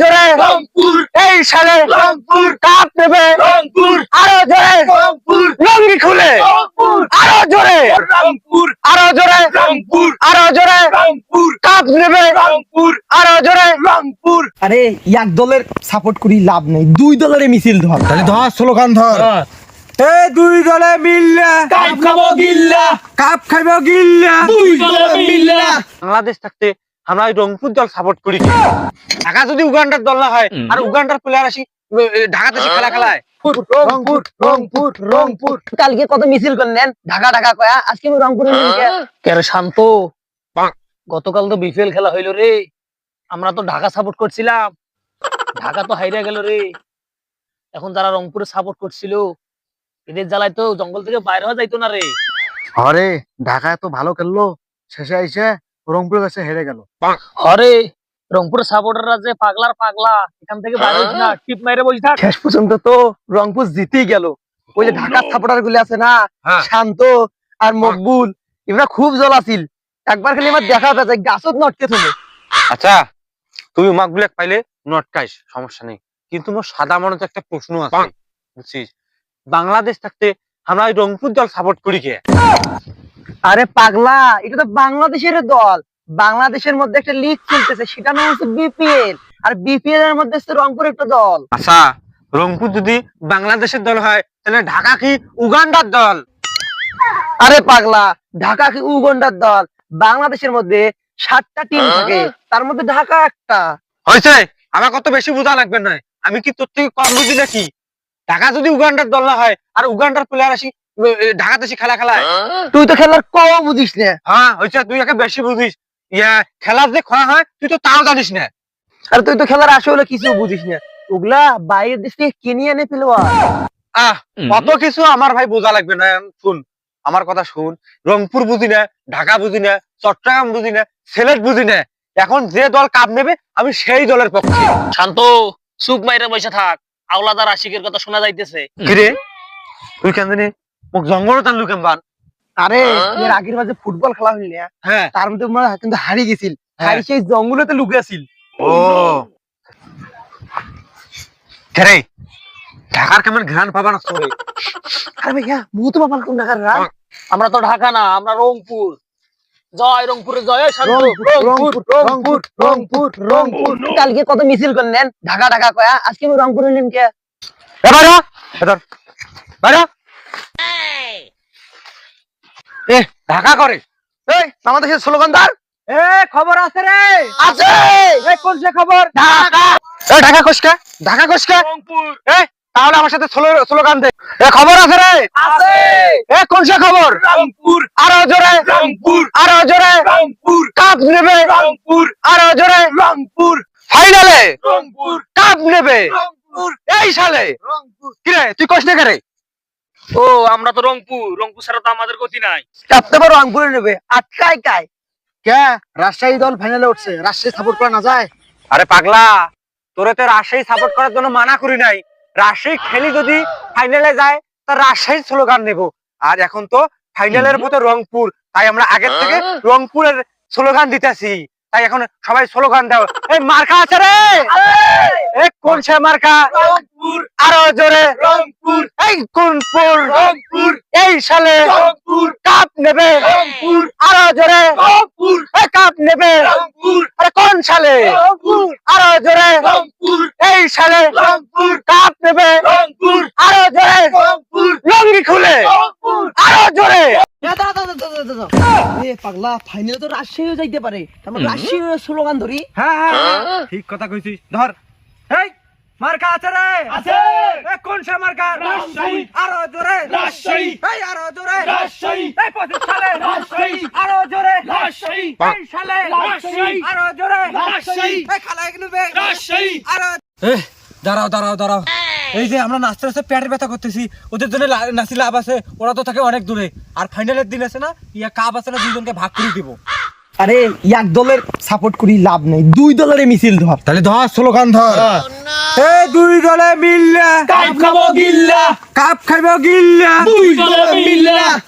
জোরে রংপুর এই সালে রংপুর কাপ নেবে রংপুর আরও জোরে রংপুর লঙ্গি খুলে। রংপুর আরও জোরে রংপুর আরও জোরে রংপুর আরও জোরে রংপুর কাপ নেবে রংপুর আরও জোরে রংপুর। আরে এক দলের সাপোর্ট করি লাভ নেই দুই দলের মিছিল ধর। তাহলে ধর স্লোগান ধর। এ দুই দলে মিললে কাপ খাব গিল্লা। কাপ খাইব গিল্লা। দুই দলে মিল্লা। বাংলাদেশ থাকতে আমরা ওই রংপুর দল সাপোর্ট করি। ঢাকা যদি উগান্ডার দল না হয় আর উগান্ডার প্লেয়ার আসি ঢাকাতে এসে খেলা খেলায়। রংপুর রংপুর রংপুর কালকে কত মিছিল করলেন ঢাকা ঢাকা কয়া আজকে রংপুরে কেন শান্ত। গতকাল তো বিপিএল খেলা হইল রে। আমরা তো ঢাকা সাপোর্ট করছিলাম। ঢাকা তো হাইরা গেল রে। এখন যারা রংপুরে সাপোর্ট করছিল এদের জ্বালায় তো জঙ্গল থেকে বাইরে হওয়া যাইতো না রে। আরে ঢাকা তো ভালো খেললো। শেষে আইসে রংপুর কাছে হেরে গেল। আরে রংপুর সাপোর্টাররা যে পাগলার পাগলা এখান থেকে বাইরে হইস না টিপ মাইরে বসে থাক। শেষ পর্যন্ত তো রংপুর জিতেই গেল। ওই যে ঢাকার সাপোর্টার গুলি আছে না হ্যাঁ। শান্ত আর মকবুল এগুলা খুব জল আছিল একবার খালি আমার দেখা পেয়েছে গাছত নটকে তুমি। আচ্ছা তুই মাকগুলো পাইলে নটকাইস সমস্যা নেই। কিন্তু মোর সাদা মনে তো একটা প্রশ্ন আছে বুঝছিস? বাংলাদেশ থাকতে আমরা ওই রংপুর দল সাপোর্ট করি কে? আরে পাগলা এটা তো বাংলাদেশের দল। বাংলাদেশের মধ্যে একটা লিগ চলতেছে সেটা নাম হচ্ছে বিপিএল আর বিপিএল এর মধ্যে রংপুর একটা দল। আচ্ছা রংপুর যদি বাংলাদেশের দল হয় তাহলে ঢাকা কি উগান্ডার দল? আরে পাগলা ঢাকা কি উগান্ডার দল? বাংলাদেশের মধ্যে সাতটা টিম থাকে তার মধ্যে ঢাকা একটা। হয়েছে? আমার কত বেশি বোঝা লাগবে না। আমি কি তোর থেকে কম বুঝি নাকি? ঢাকা যদি উগান্ডার দল না হয় আর উগান্ডার প্লেয়ার আসি ঢাকাতে এসে খেলা খেলায়। তুই তো খেলার কও বুঝিস না? হ্যাঁ হয়েছে তুই একে বেশি বুঝিস। ইয়া খেলার যে খোয়া হয় তুই তো তাও জানিস না। আর তুই তো খেলার আসলে কিছু বুঝিস না। ওগুলা বাইরের দেশ থেকে কিনে এনে ফেলবা আহ কত কিছু আমার ভাই বোঝা লাগবে না শুন। আমার কথা শুন। রংপুর বুঝি না ঢাকা বুঝি না চট্টগ্রাম বুঝি না সিলেট বুঝি না। এখন যে দল কাপ নেবে আমি সেই দলের পক্ষে। শান্ত সুখ মাইরে বসে থাক। আওলাদার আশিকের কথা শোনা যাইতেছে। তুই কেন জানি মোক আরে এর আগের মাঝে ফুটবল খেলা হইল না হ্যাঁ তার মধ্যে কিন্তু হারিয়ে গেছিল। হারি সেই জঙ্গলেতে লুকে আছিল। ও কেরে ঢাকার কেমন ঘ্রাণ পাবা না তোরে আরে ভাইয়া মুহ তো বাবা কোন ঢাকার রা আমরা তো ঢাকা না আমরা রংপুর জয় রংপুরে জয় রংপুর রংপুর রংপুর রংপুর কালকে কত মিছিল করলেন ঢাকা ঢাকা কয়া। আজকে রংপুর হইলেন কে। এ বাইরা এদর বাইরা এ ঢাকা করে। এই আমাদের দেশের স্লোগানদার এ খবর আছে রে। আছে! এই কোন সে খবর? ঢাকা! এ ঢাকা কোসকা? ঢাকা কোসকা? রংপুর। এ তাহলে আমার সাথে স্লোগান দে। এ খবর আছে রে? আছে। এ কোন সে খবর? রংপুর। আরও জোরে। রংপুর। আরও জোরে। রংপুর। কাপ নেবে। রংপুর। আরও জোরে। রংপুর। ফাইনালে রংপুর। কাপ নেবে। রংপুর। এই সালে রংপুর। কিরে তুই কষ্ট করে ও আমরা তো রংপুর। রংপুর ছাড়া তো আমাদের গতি নাই। কাঁপতে পারো রংপুরে নেবে। আটকায় কায়। কে? রাজশাহী দল ফাইনালে উঠছে। রাজশাহী সাপোর্ট করা না যায়? আরে পাগলা তোরে তো রাজশাহী সাপোর্ট করার জন্য মানা করি নাই। রাজশাহী খেলি যদি ফাইনালে যায় তা রাজশাহী স্লোগান নেব। আর এখন তো ফাইনালের মতো রংপুর। তাই আমরা আগের থেকে রংপুরের স্লোগান দিতেছি। তাই এখন সবাই স্লোগান দাও। এই মার্কা আছে রে! কোন সে মার্কা? রংপুর। আরও জোরে। রংপুর। কোনপুর রংপুর। এই সালে রংপুর। কাপ নেবে। রংপুর। আরও জোরে। রংপুর। এই কাপ নেবে। রংপুর। আরে কোন সালে? রংপুর। আরও জোরে। রংপুর। এই সালে রংপুর। কাপ নেবে। রংপুর। আরও জোরে। রংপুর। লঙ্গি খুলে। রংপুর। আরও জোরে। এ পাগলা ফাইনালে তো রাজশাহী যাইতে পারে। আমরা রাজশাহী স্লোগান ধরি। হ্যাঁ হ্যাঁ। ঠিক কথা কইছিস। ধর। এই! মার্কা আছে রে আছে এ কোন সে মার্কা রাজশাহী। আরও জোরে রাজশাহী। এই আরও জোরে রাজশাহী। এই পঁচিশ সালে রাজশাহী। আরও জোরে রাজশাহী। এই সালে রাজশাহী। আরও জোরে রাজশাহী। এই খালা রাজশাহী আরও দাঁড়াও দাঁড়াও দাঁড়াও এই যে আমরা নাচতে নাচতে পেটের ব্যথা করতেছি ওদের জন্য নাচি লাভ আছে ওরা তো থাকে অনেক দূরে আর ফাইনালের দিন আছে না ইয়া কাপ আছে না দুজনকে ভাগ করে দিব আরে এক দলের সাপোর্ট করি লাভ নেই। দুই দলের মিছিল ধর। তাহলে ধর স্লোগান ধর। এ দুই দলে মিললে। কাপ খাব গিল্লা। কাপ খাব গিল্লা। দুই দলে মিল্লা।